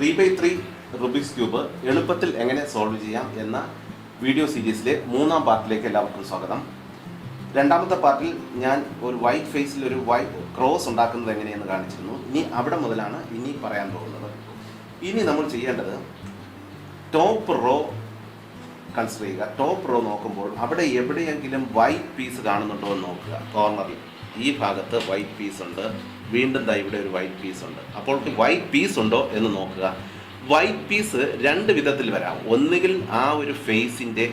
Three by three Rubik's cube എളുപ്പത്തിൽ എങ്ങനെ solve ചെയ്യാം എന്ന വീഡിയോ സീരീസിലെ മൂന്നാം പാർട്ടിലേക്ക് എല്ലാവർക്കും സ്വാഗതം. രണ്ടാമത്തെ പാർട്ടിൽ ഞാൻ ഒരു വൈറ്റ് ഫേസിൽ ഒരു വൈറ്റ് ക്രോസ് ഉണ്ടാക്കുന്നത് എങ്ങനെയെന്ന് കാണിച്ചിരുന്നു. ഇനി അവിടെ മുതലാണ് ഇനി പറയാൻ പോകുന്നത്. ഇനി നമ്മൾ ചെയ്യേണ്ടത് ടോപ്പ് റോ കൺസിഡർ ചെയ്യുക. ടോപ്പ് റോ നോക്കുമ്പോൾ അവിടെ എവിടെയെങ്കിലും വൈറ്റ് പീസ് കാണുന്നുണ്ടോ എന്ന് നോക്കുക. കോർണറിൽ ഈ ഭാഗത്ത് വൈറ്റ് പീസ് ഉണ്ട്. വീണ്ടും ദാ ഇവിടെ ഒരു വൈറ്റ് പീസ് ഉണ്ട്. അപ്പോൾ വൈറ്റ് പീസ് ഉണ്ടോ എന്ന് നോക്കുക. വൈറ്റ് പീസ് രണ്ട് വിധത്തിൽ വരാം. ഒന്നുകിൽ ആ ഒരു ഫേസിന്റെ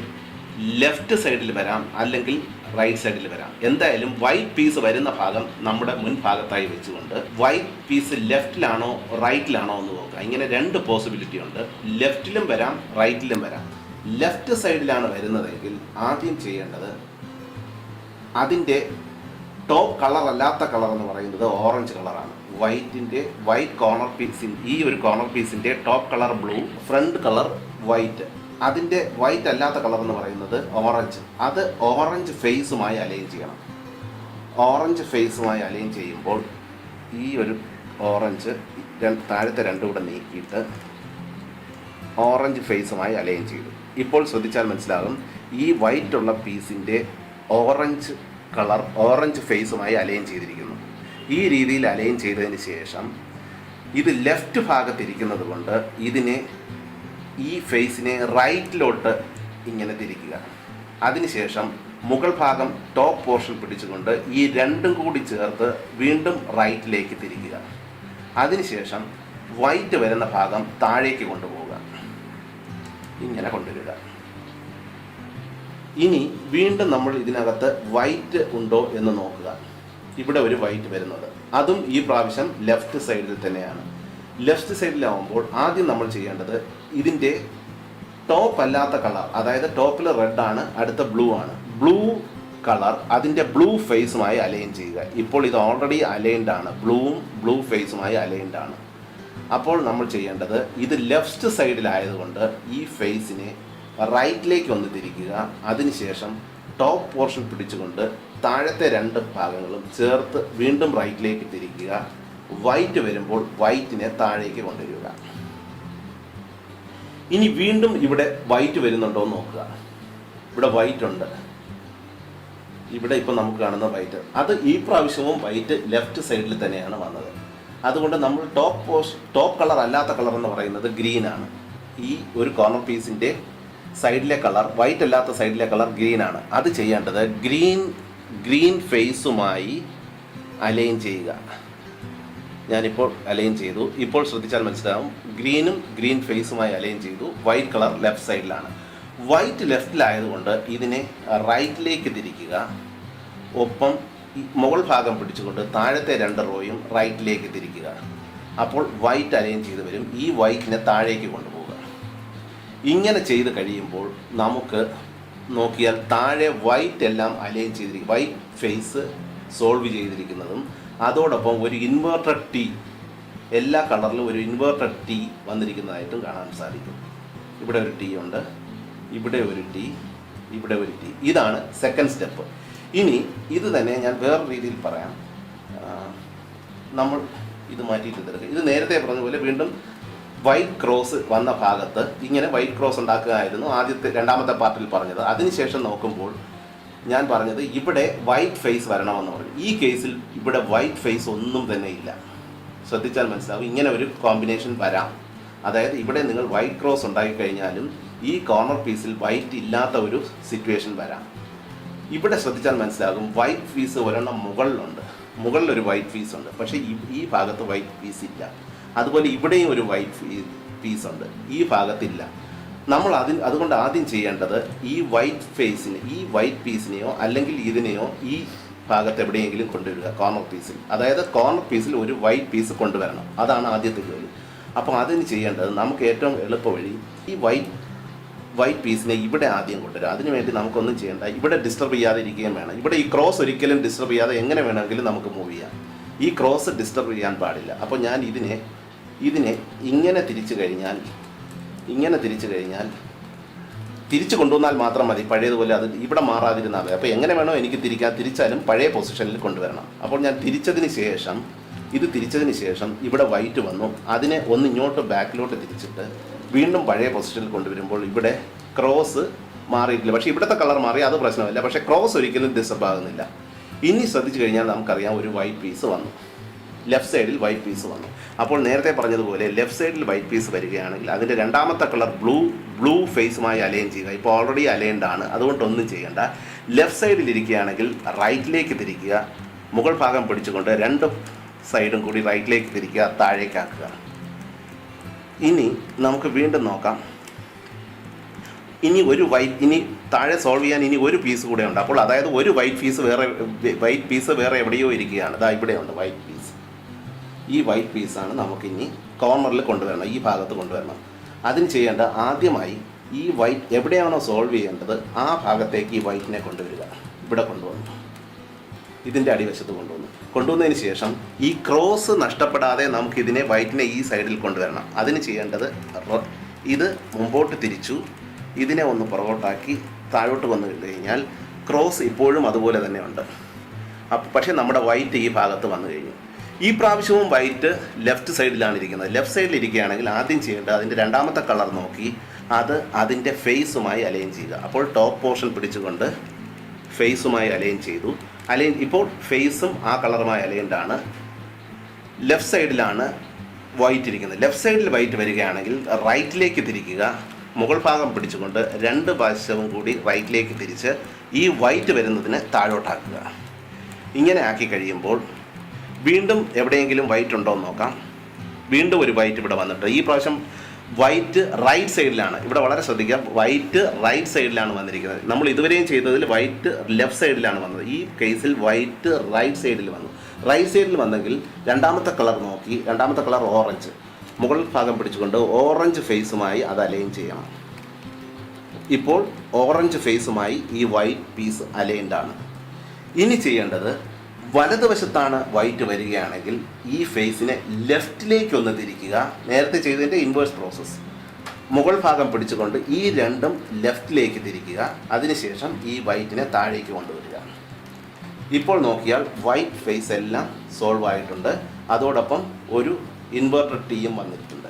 ലെഫ്റ്റ് സൈഡിൽ വരാം അല്ലെങ്കിൽ റൈറ്റ് സൈഡിൽ വരാം. എന്തായാലും വൈറ്റ് പീസ് വരുന്ന ഭാഗം നമ്മുടെ മുൻഭാഗത്തായി വെച്ചുകൊണ്ട് വൈറ്റ് പീസ് ലെഫ്റ്റിലാണോ റൈറ്റിലാണോ എന്ന് നോക്കുക. ഇങ്ങനെ രണ്ട് പോസിബിലിറ്റി ഉണ്ട്. ലെഫ്റ്റിലും വരാം റൈറ്റിലും വരാം. ലെഫ്റ്റ് സൈഡിലാണ് വരുന്നതെങ്കിൽ ആദ്യം ചെയ്യേണ്ടത് അതിന്റെ ടോപ്പ് കളർ അല്ലാത്ത കളർ എന്ന് പറയുന്നത് ഓറഞ്ച് കളറാണ് വൈറ്റിന്റെ വൈറ്റ് കോർണർ പീസിൻ ഈ ഒരു കോർണർ പീസിന്റെ top colour blue front colour white അതിന്റെ വൈറ്റ് അല്ലാത്ത കളർ എന്ന് പറയുന്നത് ഓറഞ്ച് അത് ഓറഞ്ച് ഫേസുമായി അലൈൻ ചെയ്യണം. ഓറഞ്ച് ഫേസുമായി അലൈൻ ചെയ്യുമ്പോൾ ഈ ഒരു ഓറഞ്ച് താഴത്തെ രണ്ടും കൂടെ നീക്കിയിട്ട് ഓറഞ്ച് ഫേസുമായി അലൈൻ ചെയ്തു. ഇപ്പോൾ ശ്രദ്ധിച്ചാൽ മനസ്സിലാകും. ഈ വൈറ്റ് ഉള്ള പീസിന്റെ ഓറഞ്ച് കളർ ഓറഞ്ച് ഫേസുമായി അലൈൻ ചെയ്തിരിക്കുന്നു. ഈ രീതിയിൽ അലൈൻ ചെയ്തതിന് ശേഷം ഇത് ലെഫ്റ്റ് ഭാഗത്തിരിക്കുന്നത് കൊണ്ട് ഇതിനെ ഈ ഫേസിനെ റൈറ്റിലോട്ട് ഇങ്ങനെ തിരിക്കുക. അതിനുശേഷം മുകൾ ഭാഗം ടോപ്പ് പോർഷൻ പിടിച്ചുകൊണ്ട് ഈ രണ്ടും കൂടി ചേർത്ത് വീണ്ടും റൈറ്റിലേക്ക് തിരിക്കുക. അതിനുശേഷം വൈറ്റ് വരുന്ന ഭാഗം താഴേക്ക് കൊണ്ടുപോകുക ഇങ്ങനെ കൊണ്ടുവരിക. ഇനി വീണ്ടും നമ്മൾ ഇതിനകത്ത് വൈറ്റ് ഉണ്ടോ എന്ന് നോക്കുക. ഇവിടെ ഒരു വൈറ്റ് വരുന്നത്. അതും ഈ പ്രാവശ്യം ലെഫ്റ്റ് സൈഡിൽ തന്നെയാണ്. ലെഫ്റ്റ് സൈഡിലാവുമ്പോൾ ആദ്യം നമ്മൾ ചെയ്യേണ്ടത് ഇതിന്റെ ടോപ്പ് അല്ലാത്ത കളർ അതായത് ടോപ്പിൽ റെഡ് ആണ് അടുത്ത ബ്ലൂ ആണ്. ബ്ലൂ കളർ അതിന്റെ ബ്ലൂ ഫേസുമായി അലൈൻ ചെയ്യുക. ഇപ്പോൾ ഇത് ഓൾറെഡി അലൈൻഡ് ആണ്. ബ്ലൂവും ബ്ലൂ ഫേസുമായി അലൈൻഡ് ആണ്. അപ്പോൾ നമ്മൾ ചെയ്യേണ്ടത് ഇത് ലെഫ്റ്റ് സൈഡിലായതുകൊണ്ട് ഈ ഫേസിനെ റൈറ്റിലേക്ക് ഒന്ന് തിരിക്കുക അതിനുശേഷം ടോപ്പ് പോർഷൻ പിടിച്ചുകൊണ്ട് താഴത്തെ രണ്ട് ഭാഗങ്ങളും ചേർത്ത് വീണ്ടും റൈറ്റിലേക്ക് തിരിക്കുക വൈറ്റ് വരുമ്പോൾ വൈറ്റിനെ താഴേക്ക് കൊണ്ടുവരിക. ഇനി വീണ്ടും ഇവിടെ വൈറ്റ് വരുന്നുണ്ടോ എന്ന് നോക്കുക. ഇവിടെ വൈറ്റ് ഉണ്ട്. ഇവിടെ ഇപ്പോൾ നമുക്ക് കാണുന്ന വൈറ്റ്. അത് ഈ പ്രാവശ്യവും വൈറ്റ് ലെഫ്റ്റ് സൈഡിൽ തന്നെയാണ് വന്നത്. അതുകൊണ്ട് നമ്മൾ ടോപ്പ് പോസ് ടോപ്പ് കളർ അല്ലാത്ത കളർ എന്ന് പറയുന്നത് ഗ്രീനാണ്. ഈ ഒരു കോർണർ പീസിന്റെ സൈഡിലെ കളർ വൈറ്റ് അല്ലാത്ത സൈഡിലെ കളർ ഗ്രീൻ ആണ്. അത് ചെയ്യേണ്ടത് ഗ്രീൻ ഗ്രീൻ ഫേസുമായി അലൈൻ ചെയ്യുക. ഞാനിപ്പോൾ അലൈൻ ചെയ്തു. ഇപ്പോൾ ശ്രദ്ധിച്ചാൽ മനസ്സിലാവും. ഗ്രീനും ഗ്രീൻ ഫേസുമായി അലൈൻ ചെയ്തു. വൈറ്റ് കളർ ലെഫ്റ്റ് സൈഡിലാണ് വൈറ്റ് ലെഫ്റ്റിലായതുകൊണ്ട് ഇതിനെ റൈറ്റിലേക്ക് തിരിക്കുക. ഒപ്പം മുകൾ ഭാഗം പിടിച്ചുകൊണ്ട് താഴത്തെ രണ്ട് റോയും റൈറ്റിലേക്ക് തിരിക്കുക. അപ്പോൾ വൈറ്റ് അലൈൻ ചെയ്ത് വരും. ഈ വൈറ്റിനെ താഴേക്ക് കൊണ്ടുപോകുക ഇങ്ങനെ ചെയ്ത് കഴിയുമ്പോൾ നമുക്ക് നോക്കിയാൽ താഴെ വൈറ്റ് എല്ലാം അലൈൻ ചെയ്തിരിക്കും. വൈറ്റ് ഫേസ് സോൾവ് ചെയ്തിരിക്കുന്നതും അതോടൊപ്പം ഒരു ഇൻവേർട്ടഡ് ടി എല്ലാ കളറിലും ഒരു ഇൻവേർട്ടഡ് ടി വന്നിരിക്കുന്നതായിട്ടും കാണാൻ സാധിക്കും. ഇവിടെ ഒരു ടി ഉണ്ട് ഇവിടെ ഒരു ടി ഇവിടെ ഒരു ടി ഇതാണ് സെക്കൻഡ് സ്റ്റെപ്പ് ഇനി ഇത് തന്നെ ഞാൻ വേറെ രീതിയിൽ പറയാം. നമ്മൾ ഇത് മാറ്റിയിട്ട് തീർക്കുക ഇത് നേരത്തെ പറഞ്ഞ പോലെ വീണ്ടും വൈറ്റ് ക്രോസ് വന്ന ഭാഗത്ത് ഇങ്ങനെ വൈറ്റ് ക്രോസ് ഉണ്ടാക്കുകയായിരുന്നു ആദ്യത്തെ രണ്ടാമത്തെ പാർട്ടിൽ പറഞ്ഞത്. അതിനുശേഷം നോക്കുമ്പോൾ ഞാൻ പറഞ്ഞത് ഇവിടെ വൈറ്റ് ഫേസ് വരണമെന്ന് പറഞ്ഞു. ഈ കേസിൽ ഇവിടെ വൈറ്റ് ഫേസ് ഒന്നും തന്നെ ഇല്ല. ശ്രദ്ധിച്ചാൽ മനസ്സിലാവും. ഇങ്ങനെ ഒരു കോമ്പിനേഷൻ വരാം. അതായത് ഇവിടെ നിങ്ങൾ വൈറ്റ് ക്രോസ് ഉണ്ടാക്കിക്കഴിഞ്ഞാലും ഈ കോർണർ പീസിൽ വൈറ്റ് ഇല്ലാത്ത ഒരു സിറ്റുവേഷൻ വരാം. ഇവിടെ ശ്രദ്ധിച്ചാൽ മനസ്സിലാകും വൈറ്റ് പീസ് ഒരെണ്ണം മുകളിലുണ്ട്. മുകളിൽ ഒരു വൈറ്റ് ഫീസ് ഉണ്ട്. പക്ഷേ ഈ ഭാഗത്ത് വൈറ്റ് പീസ് ഇല്ല. അതുപോലെ ഇവിടെയും ഒരു വൈറ്റ് പീസ് ഉണ്ട്. ഈ ഭാഗത്തില്ല. നമ്മൾ അതിൽ അതുകൊണ്ട് ആദ്യം ചെയ്യേണ്ടത് ഈ വൈറ്റ് ഫേസിന് ഈ വൈറ്റ് പീസിനെയോ അല്ലെങ്കിൽ ഇതിനെയോ ഈ ഭാഗത്ത് എവിടെയെങ്കിലും കൊണ്ടുവരിക കോർണർ പീസിൽ അതായത് കോർണർ പീസിൽ ഒരു വൈറ്റ് പീസ് കൊണ്ടുവരണം. അതാണ് ആദ്യത്തെ ജോലി. അപ്പോൾ അതിന് ചെയ്യേണ്ടത് നമുക്ക് ഏറ്റവും എളുപ്പ വഴി ഈ വൈറ്റ് വൈറ്റ് പീസിനെ ഇവിടെ ആദ്യം കൊണ്ടുവരും അതിനുവേണ്ടി നമുക്കൊന്നും ചെയ്യേണ്ട. ഇവിടെ ഡിസ്റ്റർബ് ചെയ്യാതെ ഇരിക്കുകയും വേണം. ഇവിടെ ഈ ക്രോസ് ഒരിക്കലും ഡിസ്റ്റർബ് ചെയ്യാതെ എങ്ങനെ വേണമെങ്കിലും നമുക്ക് മൂവ് ചെയ്യാം. ഈ ക്രോസ് ഡിസ്റ്റർബ് ചെയ്യാൻ പാടില്ല. അപ്പോൾ ഞാൻ ഇതിനെ ഇതിനെ ഇങ്ങനെ തിരിച്ചു കഴിഞ്ഞാൽ ഇങ്ങനെ തിരിച്ചു കഴിഞ്ഞാൽ തിരിച്ചു കൊണ്ടുവന്നാൽ മാത്രം മതി. പഴയതുപോലെ അത് ഇവിടെ മാറാതിരുന്നാൽ മതി അപ്പോൾ എങ്ങനെ വേണോ എനിക്ക് തിരിക്കാൻ തിരിച്ചാലും പഴയ പൊസിഷനിൽ കൊണ്ടുവരണം. അപ്പോൾ ഞാൻ തിരിച്ചതിന് ശേഷം ഇത് തിരിച്ചതിന് ശേഷം ഇവിടെ വൈറ്റ് വന്നു. അതിനെ ഒന്ന് ഇങ്ങോട്ട് ബാക്കിലോട്ട് തിരിച്ചിട്ട് വീണ്ടും പഴയ പൊസിഷനിൽ കൊണ്ടുവരുമ്പോൾ ഇവിടെ ക്രോസ് മാറിയിട്ടില്ല. പക്ഷേ ഇവിടുത്തെ കളർ മാറി അത് പ്രശ്നമില്ല. പക്ഷേ ക്രോസ് ഒരിക്കലും ഡിസ്റ്റർബ് ആകുന്നില്ല ഇനി ശ്രദ്ധിച്ചു കഴിഞ്ഞാൽ നമുക്കറിയാം ഒരു വൈറ്റ് പീസ് വന്നു. ലെഫ്റ്റ് സൈഡിൽ വൈറ്റ് പീസ് വന്നു. അപ്പോൾ നേരത്തെ പറഞ്ഞതുപോലെ ലെഫ്റ്റ് സൈഡിൽ വൈറ്റ് പീസ് വരികയാണെങ്കിൽ അതിന്റെ രണ്ടാമത്തെ കളർ ബ്ലൂ ബ്ലൂ ഫേസുമായി അലൈൻ ചെയ്യുക. ഇപ്പോൾ ഓൾറെഡി അലൈൻഡ് ആണ്. അതുകൊണ്ട് ഒന്നും ചെയ്യേണ്ട. ലെഫ്റ്റ് സൈഡിൽ ഇരിക്കുകയാണെങ്കിൽ റൈറ്റിലേക്ക് തിരിക്കുക. മുകൾ ഭാഗം പിടിച്ചുകൊണ്ട് രണ്ട് സൈഡും കൂടി റൈറ്റിലേക്ക് തിരിക്കുക. താഴേക്കാക്കുക ഇനി നമുക്ക് വീണ്ടും നോക്കാം. ഇനി ഒരു വൈറ്റ് ഇനി താഴെ സോൾവ് ചെയ്യാൻ ഇനി ഒരു പീസ് കൂടെ ഉണ്ട്. അപ്പോൾ അതായത് ഒരു വൈറ്റ് പീസ് വേറെ വൈറ്റ് പീസ് വേറെ എവിടെയോ ഇരിക്കുകയാണ്. ഇതാ ഇവിടെയുണ്ട് വൈറ്റ് പീസ് ഈ വൈറ്റ് പീസാണ് നമുക്കിനി കോർണറിൽ കൊണ്ടുവരണം ഈ ഭാഗത്ത് കൊണ്ടുവരണം. അതിന് ചെയ്യേണ്ട ആദ്യമായി ഈ വൈറ്റ് എവിടെയാണോ സോൾവ് ചെയ്യേണ്ടത് ആ ഭാഗത്തേക്ക് ഈ വൈറ്റിനെ കൊണ്ടുവരിക. ഇവിടെ കൊണ്ടുവന്നു. ഇതിന്റെ അടിവശത്ത് കൊണ്ടുവന്നു. കൊണ്ടുവന്നതിന് ശേഷം ഈ ക്രോസ് നഷ്ടപ്പെടാതെ നമുക്ക് ഇതിനെ വൈറ്റിനെ ഈ സൈഡിൽ കൊണ്ടുവരണം. അതിന് ചെയ്യേണ്ടത് ഇത് മുമ്പോട്ട് തിരിച്ചു ഇതിനെ ഒന്ന് പുറകോട്ടാക്കി താഴോട്ട് വന്നു കഴിഞ്ഞാൽ ക്രോസ് ഇപ്പോഴും അതുപോലെ തന്നെ ഉണ്ട്. അപ്പോൾ പക്ഷേ നമ്മുടെ വൈറ്റ് ഈ ഭാഗത്ത് വന്നു കഴിഞ്ഞു. ഈ പ്രാവശ്യവും വൈറ്റ് ലെഫ്റ്റ് സൈഡിലാണ് ഇരിക്കുന്നത്. ലെഫ്റ്റ് സൈഡിൽ ഇരിക്കുകയാണെങ്കിൽ ആദ്യം ചെയ്യേണ്ടത് അതിന്റെ രണ്ടാമത്തെ കളർ നോക്കി അത് അതിന്റെ ഫേസുമായി അലൈൻ ചെയ്യുക. അപ്പോൾ ടോപ്പ് പോർഷൻ പിടിച്ചുകൊണ്ട് ഫേസുമായി അലൈൻ ചെയ്തു. അലൈൻ ഇപ്പോൾ ഫേസും ആ കളറുമായി അലൈൻഡ് ആണ്. ലെഫ്റ്റ് സൈഡിലാണ് വൈറ്റ് ഇരിക്കുന്നത്. ലെഫ്റ്റ് സൈഡിൽ വൈറ്റ് വരികയാണെങ്കിൽ റൈറ്റിലേക്ക് തിരിക്കുക. മുകൾ ഭാഗം പിടിച്ചുകൊണ്ട് രണ്ട് വശവും കൂടി റൈറ്റിലേക്ക് തിരിച്ച് ഈ വൈറ്റ് വരുന്നതിന് താഴോട്ടാക്കുക. ഇങ്ങനെ ആക്കി കഴിയുമ്പോൾ വീണ്ടും എവിടെയെങ്കിലും വൈറ്റ് ഉണ്ടോ എന്ന് നോക്കാം. വീണ്ടും ഒരു വൈറ്റ് ഇവിടെ വന്നിട്ട് ഈ പ്രാവശ്യം വൈറ്റ് റൈറ്റ് സൈഡിലാണ് ഇവിടെ വളരെ ശ്രദ്ധിക്കുക വൈറ്റ് റൈറ്റ് സൈഡിലാണ് വന്നിരിക്കുന്നത്. നമ്മൾ ഇതുവരെയും ചെയ്തതിൽ വൈറ്റ് ലെഫ്റ്റ് സൈഡിലാണ് വന്നത്. ഈ കേസിൽ വൈറ്റ് റൈറ്റ് സൈഡിൽ വന്നു. റൈറ്റ് സൈഡിൽ വന്നെങ്കിൽ രണ്ടാമത്തെ കളർ നോക്കി. രണ്ടാമത്തെ കളർ ഓറഞ്ച് മുകൾ ഭാഗം പിടിച്ചുകൊണ്ട് ഓറഞ്ച് ഫേസുമായി അത് അലൈൻ ചെയ്യണം. ഇപ്പോൾ ഓറഞ്ച് ഫേസുമായി ഈ വൈറ്റ് പീസ് അലൈൻഡാണ് ഇനി ചെയ്യേണ്ടത് വലതുവശത്താണ് വൈറ്റ് വരികയാണെങ്കിൽ ഈ ഫേസിനെ ലെഫ്റ്റിലേക്ക് ഒന്ന് തിരിക്കുക. നേരത്തെ ചെയ്തതിന്റെ ഇൻവേഴ്സ് പ്രോസസ്സ് മുകൾ ഭാഗം പിടിച്ചുകൊണ്ട് ഈ രണ്ടും ലെഫ്റ്റിലേക്ക് തിരിക്കുക. അതിനുശേഷം ഈ വൈറ്റിനെ താഴേക്ക് കൊണ്ടുവരിക. ഇപ്പോൾ നോക്കിയാൽ വൈറ്റ് ഫേസ് എല്ലാം സോൾവ് ആയിട്ടുണ്ട്. അതോടൊപ്പം ഒരു ഇൻവേർട്ടർ ടീയും വന്നിട്ടുണ്ട്.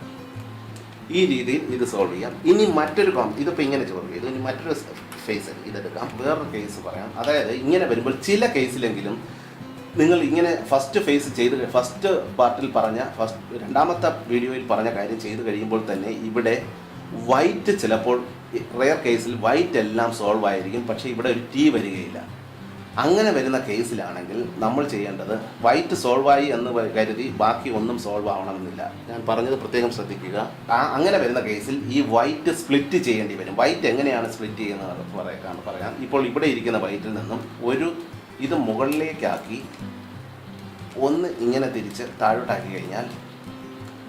ഈ രീതിയിൽ ഇത് സോൾവ് ചെയ്യാം. ഇനി മറ്റൊരു കോം ഇതിപ്പോൾ ഇങ്ങനെ സോൾവ് ചെയ്തു. ഇനി മറ്റൊരു ഫേസ് ഇതെടുക്കാം. വേറൊരു കേസ് പറയാം. അതായത് ഇങ്ങനെ വരുമ്പോൾ ചില കേസിലെങ്കിലും നിങ്ങൾ ഇങ്ങനെ ഫസ്റ്റ് ഫേസ് ചെയ്ത് ഫസ്റ്റ് പാർട്ടിൽ പറഞ്ഞ ഫസ്റ്റ് രണ്ടാമത്തെ വീഡിയോയിൽ പറഞ്ഞ കാര്യം ചെയ്ത് കഴിയുമ്പോൾ തന്നെ ഇവിടെ വൈറ്റ് ചിലപ്പോൾ റെയർ കേസിൽ വൈറ്റ് എല്ലാം സോൾവ് ആയിരിക്കും. പക്ഷേ ഇവിടെ ഒരു ടീ വരികയില്ല. അങ്ങനെ വരുന്ന കേസിലാണെങ്കിൽ നമ്മൾ ചെയ്യേണ്ടത് വൈറ്റ് സോൾവ് ആയി എന്ന് കരുതി ബാക്കി ഒന്നും സോൾവ് ആവണമെന്നില്ല. ഞാൻ പറഞ്ഞത് പ്രത്യേകം ശ്രദ്ധിക്കുക. ആ അങ്ങനെ വരുന്ന കേസിൽ ഈ വൈറ്റ് സ്പ്ലിറ്റ് ചെയ്യേണ്ടി വരും. വൈറ്റ് എങ്ങനെയാണ് സ്പ്ലിറ്റ് ചെയ്യുന്നത് പറയാൻ പറയാം. ഇപ്പോൾ ഇവിടെ ഇരിക്കുന്ന വൈറ്റിൽ നിന്നും ഒരു ഇത് മുകളിലേക്കാക്കി ഒന്ന് ഇങ്ങനെ തിരിച്ച് താഴോട്ടാക്കി കഴിഞ്ഞാൽ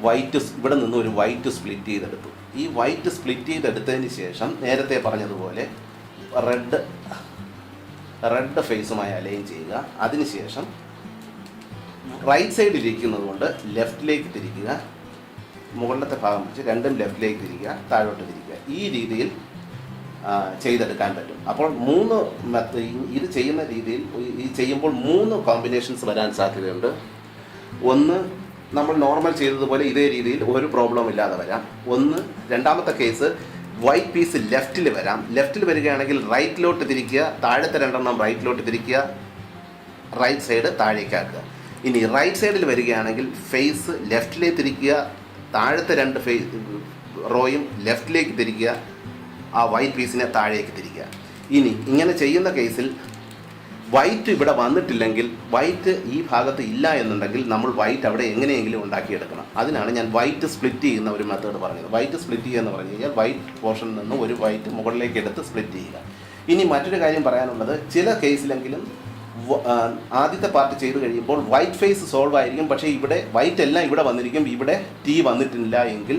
വൈറ്റ് ഇവിടെ നിന്ന് ഒരു വൈറ്റ് സ്പ്ലിറ്റ് ചെയ്തെടുത്തു. ഈ വൈറ്റ് സ്പ്ലിറ്റ് ചെയ്തെടുത്തതിന് ശേഷം നേരത്തെ പറഞ്ഞതുപോലെ റെഡ് റെഡ് ഫേസുമായി അലൈൻ ചെയ്യുക. അതിനുശേഷം റൈറ്റ് സൈഡിൽ ഇരിക്കുന്നത് കൊണ്ട് ലെഫ്റ്റിലേക്ക് തിരിക്കുക. മുകളിലത്തെ ഭാഗം വെച്ച് രണ്ടും ലെഫ്റ്റിലേക്ക് തിരിക്കുക. താഴോട്ട് തിരിക്കുക. ഈ രീതിയിൽ ചെയ്തെടുക്കാൻ പറ്റും. അപ്പോൾ മൂന്ന് ഇത് ചെയ്യുന്ന രീതിയിൽ ഈ ചെയ്യുമ്പോൾ മൂന്ന് കോമ്പിനേഷൻസ് വരാൻ സാധ്യതയുണ്ട്. ഒന്ന് നമ്മൾ നോർമൽ ചെയ്തതുപോലെ ഇതേ രീതിയിൽ ഒരു പ്രോബ്ലം ഇല്ലാതെ വരാം. ഒന്ന് രണ്ടാമത്തെ കേസ് വൈറ്റ് പീസ് ലെഫ്റ്റിൽ വരാം. ലെഫ്റ്റിൽ വരികയാണെങ്കിൽ റൈറ്റിലോട്ട് തിരിക്കുക താഴത്തെ രണ്ടെണ്ണം റൈറ്റിലോട്ട് തിരിക്കുക റൈറ്റ് സൈഡ് താഴേക്കാക്കുക ഇനി റൈറ്റ് സൈഡിൽ വരികയാണെങ്കിൽ ഫേസ് ലെഫ്റ്റിലേക്ക് തിരിക്കുക താഴത്തെ രണ്ട് ഫേ റോയും ലെഫ്റ്റിലേക്ക് തിരിക്കുക ആ വൈറ്റ് പീസിനെ താഴേക്ക് തിരിക്കുക. ഇനി ഇങ്ങനെ ചെയ്യുന്ന കേസിൽ വൈറ്റ് ഇവിടെ വന്നിട്ടില്ലെങ്കിൽ വൈറ്റ് ഈ ഭാഗത്ത് ഇല്ല എന്നുണ്ടെങ്കിൽ നമ്മൾ വൈറ്റ് അവിടെ എങ്ങനെയെങ്കിലും ഉണ്ടാക്കിയെടുക്കണം. അതിനാണ് ഞാൻ വൈറ്റ് സ്പ്ലിറ്റ് ചെയ്യുന്ന ഒരു മെത്തേഡ് പറഞ്ഞത്. വൈറ്റ് സ്പ്ലിറ്റ് ചെയ്യുക എന്ന് പറഞ്ഞു കഴിഞ്ഞാൽ വൈറ്റ് പോർഷനിൽ നിന്ന് ഒരു വൈറ്റ് മുകളിലേക്ക് എടുത്ത് സ്പ്ലിറ്റ് ചെയ്യുക. ഇനി മറ്റൊരു കാര്യം പറയാനുള്ളത് ചില കേസിലെങ്കിലും ആദ്യത്തെ പാർട്ട് ചെയ്ത് കഴിയുമ്പോൾ വൈറ്റ് ഫേസ് സോൾവ് ആയിരിക്കും. പക്ഷേ ഇവിടെ വൈറ്റ് എല്ലാം ഇവിടെ വന്നിരിക്കും. ഇവിടെ ടീ വന്നിട്ടില്ല എങ്കിൽ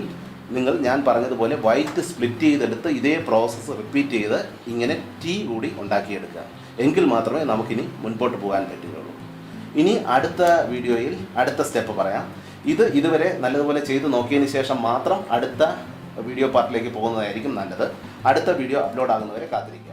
നിങ്ങൾ ഞാൻ പറഞ്ഞതുപോലെ വൈറ്റ് സ്പ്ലിറ്റ് ചെയ്തെടുത്ത് ഇതേ പ്രോസസ്സ് റിപ്പീറ്റ് ചെയ്ത് ഇങ്ങനെ ടീ കൂടി ഉണ്ടാക്കിയെടുക്കുക. എങ്കിൽ മാത്രമേ നമുക്കിനി മുൻപോട്ട് പോകാൻ പറ്റുകയുള്ളൂ. ഇനി അടുത്ത വീഡിയോയിൽ അടുത്ത സ്റ്റെപ്പ് പറയാം. ഇത് ഇതുവരെ നല്ലതുപോലെ ചെയ്ത് നോക്കിയതിന് ശേഷം മാത്രം അടുത്ത വീഡിയോ പാർട്ടിലേക്ക് പോകുന്നതായിരിക്കും നല്ലത്. അടുത്ത വീഡിയോ അപ്ലോഡ് ആകുന്നവരെ കാത്തിരിക്കുക.